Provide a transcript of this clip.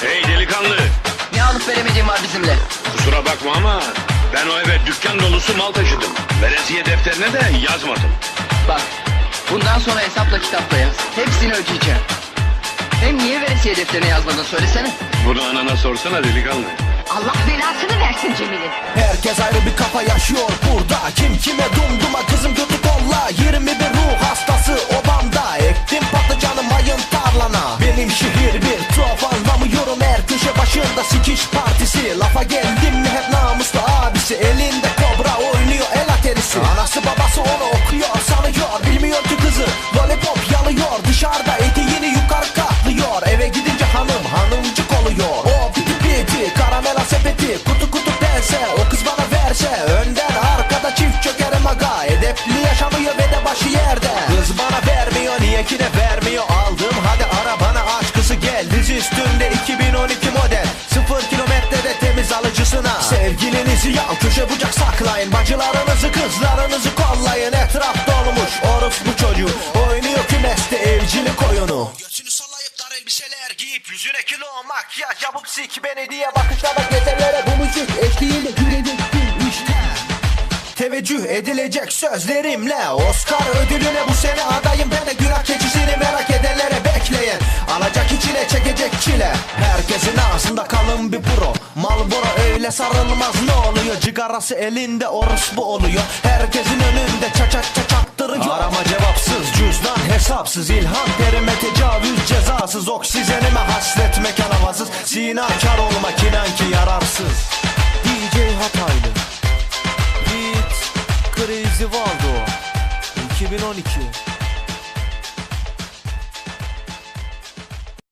Hey delikanlı. Ne alıp veremediğim var bizimle. Kusura bakma ama ben o eve dükkan dolusu mal taşıdım. Veresiye defterine de yazmadım. Bak bundan sonra hesapla kitapla yaz. Hepsini ödeyeceğim. Hem niye veresiye defterine yazmadın söylesene. Bunu anana sorsana delikanlı. Allah belasını versin Cemil'in. Herkes ayrı bir kafa yaşıyor burada Kim geldim mi hep namuslu abisi. Elinde kobra oynuyor el aterisi. Anası babası onu okuyor sanıyor. Bilmiyor ki kızı lollipop yalıyor. Dışarıda eteğini yukarı katlıyor. Eve gidince hanım hanımcık oluyor. O pipi pipi karamela sepeti. Kutu kutu pense o kız bana verse. Önden arkada çift çökerim aga Edepli yaşamıyor ve de başı yerde. Kız bana vermiyor niye ki de vermiyor. Aldım hadi arabana aşkısı gel. Diz üstünde 2012 Sevgilinizi yan köşe bucak saklayın. Bacılarınızı kızlarınızı kollayın. Etraf dolmuş orospu çocuğu Oynuyor kümeste evcilik oyunu Götünü sallayıp dar elbiseler giyip Yüzüne kilo makyaj yapıp sik beni diye Bakışlarda gecelere bu müzik eşliğiyle güleceksin işte Teveccüh edilecek sözlerimle Oscar ödülüne bu sene adayım. Ben de günah keçisini merak edenlere bekleyin Alacak içine çekecek çile. Herkesin ağzında kalın bir pro öyle sarılmaz ne oluyor? Cigarası elinde orospu oluyor. Herkesin önünde çaçak çaçaktırıyor Arama cevapsız cüzdan hesapsız İlham terime tecavüz cezasız. Oksijenime hasret mekan havasız Sinakar olmak inan ki yararsız. DJ Hataylı. Beat Crazy Valdo 2012